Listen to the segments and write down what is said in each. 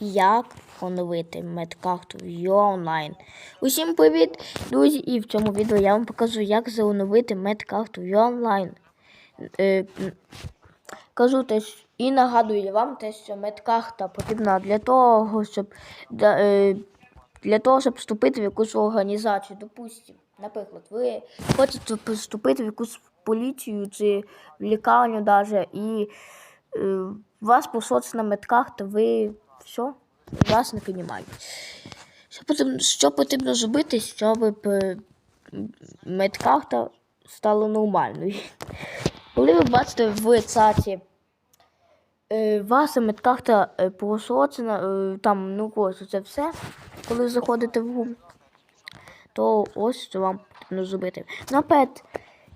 як оновити медкарту онлайн. Усім привіт, друзі! І в цьому відео я вам покажу, як заоновити медкарту онлайн. Е, кажу те, і нагадую вам те, що медкарта потрібна для того, щоб е, для того, щоб вступити в якусь організацію. Допустим, наприклад, ви хочете вступити в якусь поліцію чи в лікарню даже, і е, у вас посочена медкарта, ви все, вас не. Що потрібно, що потрібно зробити, щоб е, медкарта стала нормальною? Коли ви бачите в чаті, е, ваша медкарта е, просрочена, там, ну ось це все, коли заходите в Google, то ось що вам потрібно зробити. Наперед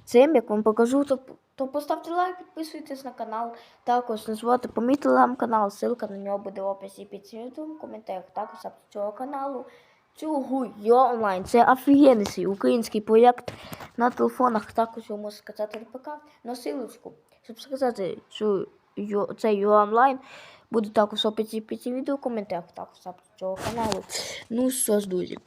цим, як вам покажу, то, то поставте лайк, підписуйтесь на канал. Також не забувайте помітити мій телеграм-канал, ссылка на нього буде в описі під цим коментарях. Також до цього каналу. Цього онлайн. Це офігенний український проєкт на телефонах. Також його можна сказати на ПК. На силочку, щоб сказати, що Ю- це Йо онлайн. Буде також описі під цим відео коментарях. Також цього каналу. Ну що ж, друзі.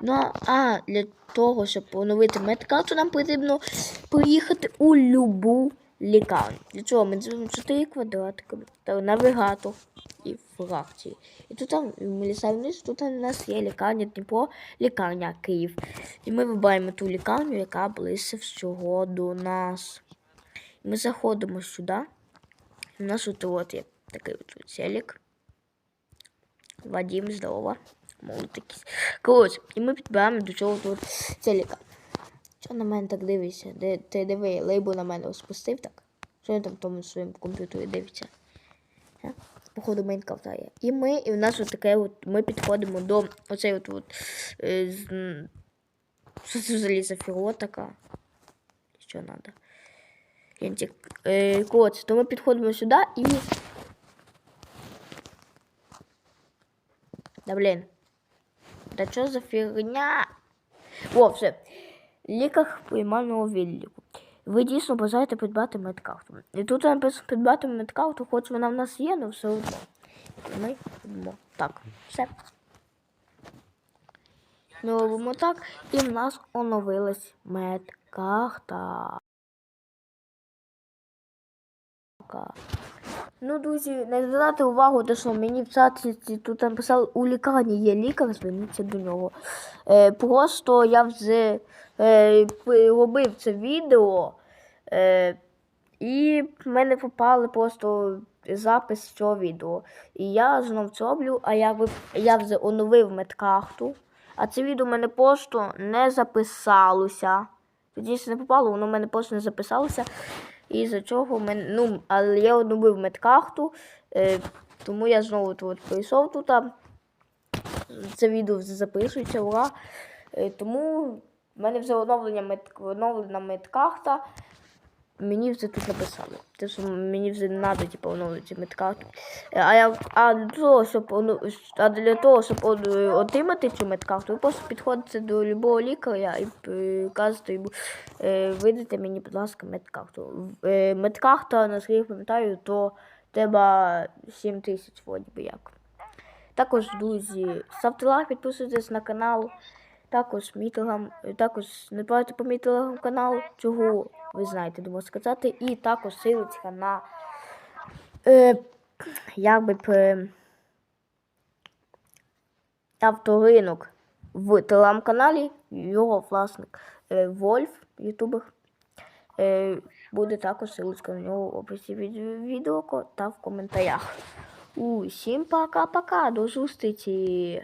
Ну а для того, щоб поновити медкарту, нам потрібно поїхати у любу лікарню. Для цього ми зробимо 4 квадратики, та навігатор і фракції. І тут там ми лісаємо вниз, тут у нас є лікарня Дніпро, лікарня Київ. І ми вибираємо ту лікарню, яка ближче всього до нас. І ми заходимо сюди. У нас тут от є такий от телек. Вадим, здорово. Молод якийсь. Коротше, і ми підбираємо до чого тут телека. Що на мене так дивишся? Де, ти диви, лейбл на мене спустив так? Що він там тому своєму комп'ютері дивиться? А? Походу Майнкрафта є. І ми, і в нас от таке от, ми підходимо до оцей от, от е, з, що це така? Що треба? Лентик. Е, коротше, то ми підходимо сюди і Да блин. Да что за фигня? О, все. Лікар приймального відліку. Ви дійсно бажаєте придбати медкарту. І тут написано придбати медкарту, хоч вона в нас є, але все одно. Ми робимо так. Все. Ми робимо так, і в нас оновилась медкарта. Ну, друзі, не звертайте увагу, те, що мені в чаті тут написали, у лікарні є лікар, зверніться до нього. Е, просто я вже е, робив це відео, е, і в мене попали просто запис цього відео. І я знову це роблю, а я, я вже оновив медкарту, а це відео в мене просто не записалося. Тоді не попало, воно в мене просто не записалося. І за чого мен... Ну, але я оновив медкахту, е, тому я знову тут прийшов тут. Це відео записується, ура. Е, тому в мене вже оновлена медкарта. Мені вже тут написали. Те, що мені вже треба типу, оновити медкарту. Е, А, я, а, для того, щоб, а для того, щоб отримати цю медкарту, ви просто підходите до любого лікаря і е, кажете йому, е, видайте мені, будь ласка, медкарту. Е, Медкарта, наскільки пам'ятаю, то треба 7 тисяч вроді би як. Також, друзі, ставте лайк, підписуйтесь на канал. Також мій телеграм, також не забувайте про мій телеграм-канал, чого ви знаєте, думаю сказати. І також силочка на е, як би авторинок в телеграм-каналі. Його власник е, Вольф, ютубер. Е, буде також силочка на нього в описі від відео та в коментарях. Усім пока-пока, до зустрічі!